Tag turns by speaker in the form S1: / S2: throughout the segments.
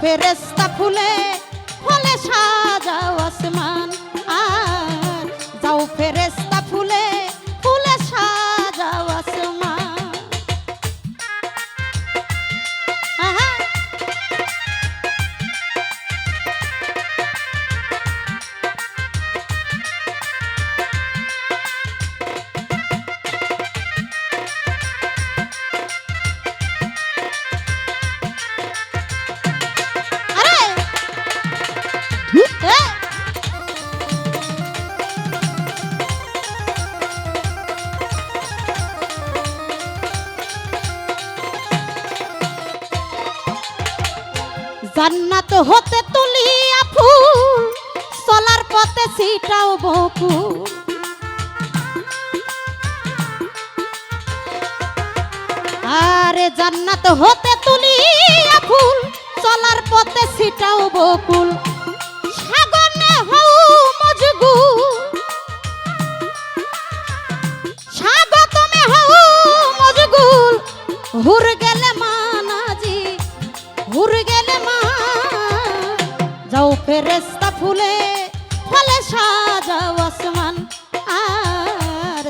S1: ফেরেস্তা ফুলে ফলে সাজাও আসমান। পথে বকুল আরে জান্নাত হতে তুলি ফুল চলার পথে সেটাও বকুল। সাগনে হও মজগুল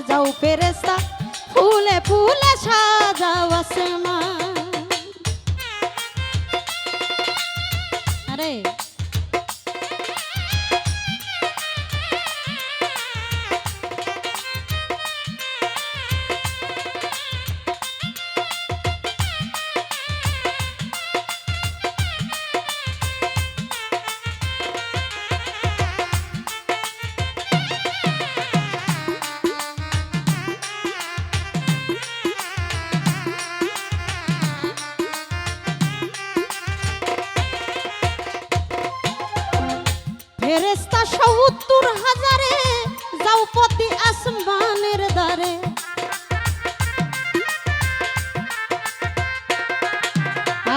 S1: যাও ফেরেস্তা ফুলে ফুলে সাজাও আসমান। সত্তর হাজারে যাও পতি আসমানের দ্বারে।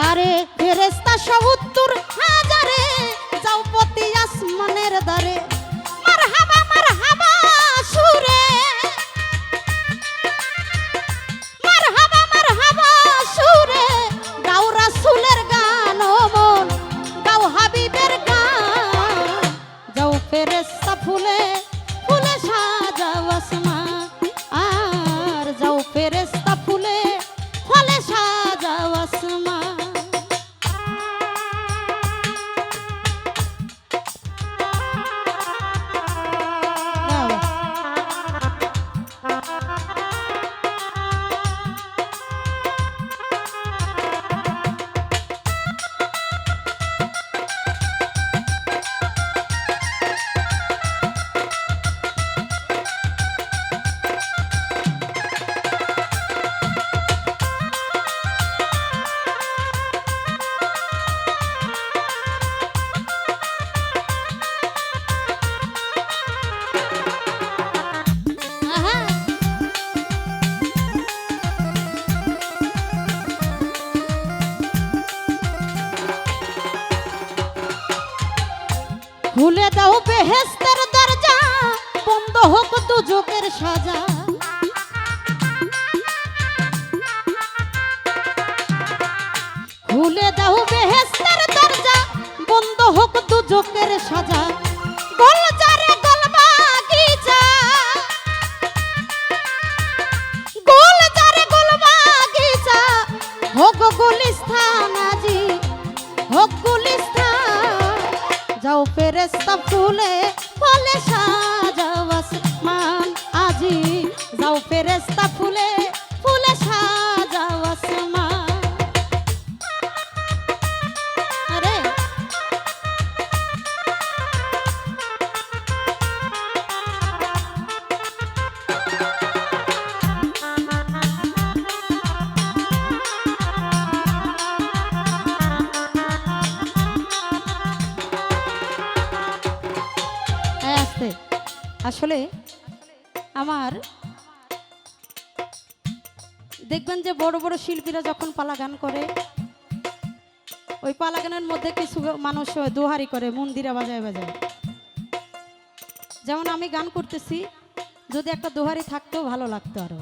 S1: আরে ফেরেস্তা সত্তর হাজারে যাও পতি আসমানের দ্বারে। বেহেস্তের দরজা বন্ধ হোক দুজকের সাজা। খুলে দাও বেহেস্তের দরজা বন্ধ হোক দুজকের সাজা। যাও ফেরেস্তা আসলে আমার দেখবেন যে বড় বড় শিল্পীরা যখন পালা গান করে, ওই পালা গানের মধ্যে কিছু মানুষ দোহারি করে, মন্দিরে বাজায় বাজায়। যেমন আমি গান করতেছি, যদি একটা দোহারি থাকতেও ভালো লাগতো আরও।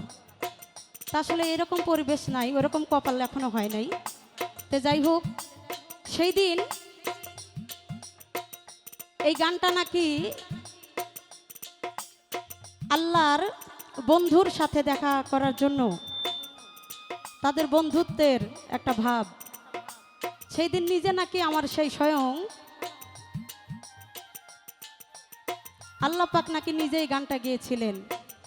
S1: তা আসলে এরকম পরিবেশ নাই, ওরকম কপাল এখনও হয় নাই। তো যাই হোক, সেই দিন এই গানটা নাকি আল্লাহর বন্ধুর সাথে দেখা করার জন্য তাদের বন্ধুত্বের একটা ভাব। সেই দিন নিজে নাকি আমার সেই স্বয়ং আল্লাহ পাক নাকি নিজেই গানটা গিয়েছিলেন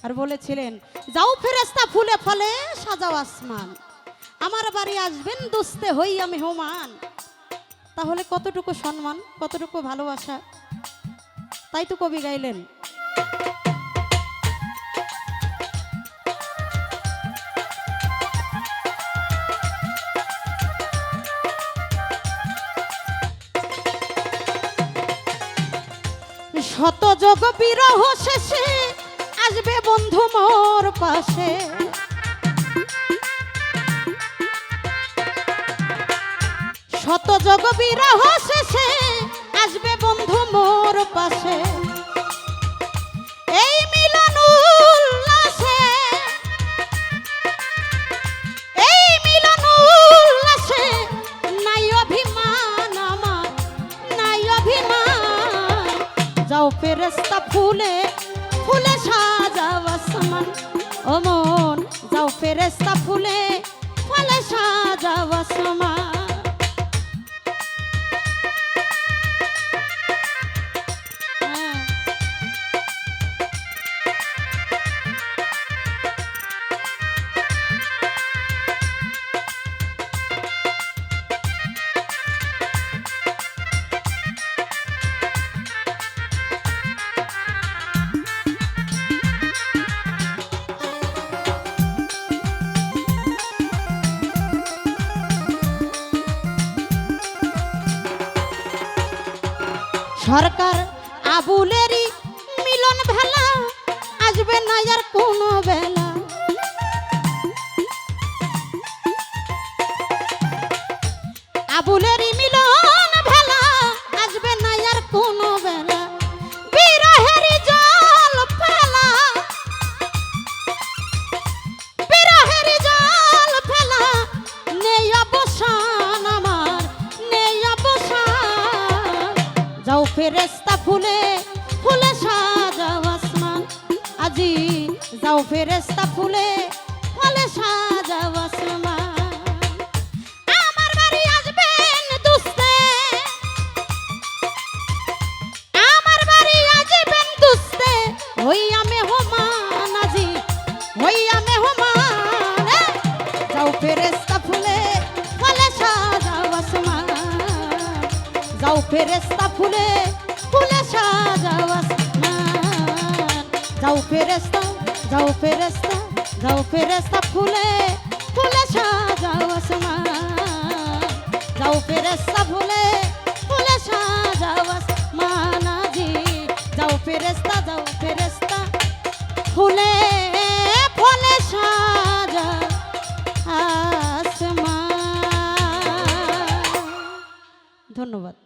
S1: আর বলেছিলেন, যাও ফেরেস্তা ফুলে ফলে সাজাও আসমান। আমার বাড়ি আসবেন দুস্তে হই আমি হোমান। তাহলে কতটুকু সম্মান, কতটুকু ভালোবাসা? তাই তো কবি গাইলেন। শত যোগ বিরহ শেষে আসবে বন্ধু মোর পাশে। শত যোগ বিরহ শেষে আসবে বন্ধু মোর পাশে। ফুলে সাজাও আসমান। ও মন যাও ফেরেস্তা ফুলে ফুলে সাজাও আসমান। সরকার আবুলেরই মিলন ভেলা আসবে না আর কোনো বেলা। ফেরেস্তা ফুলে ফুলে সাজাও আসমান। আজি যাও ফেরেস্তা ফুলে ফুলে সাজাও আসমান। ফেরেস্তা ফুলে যাও ফেরেস্তা যাও ফেরেস্তা যাও ফেরেস্তা ফুলে ফুলে সাজাও আসমান যাও ফেরেস্তা ফুলে ফুলে সাজাও আসমান আজি যাও ফেরেস্তা যাও ফেরেস্তা ফুলে ফুলে সাজা আসমান ধন্যবাদ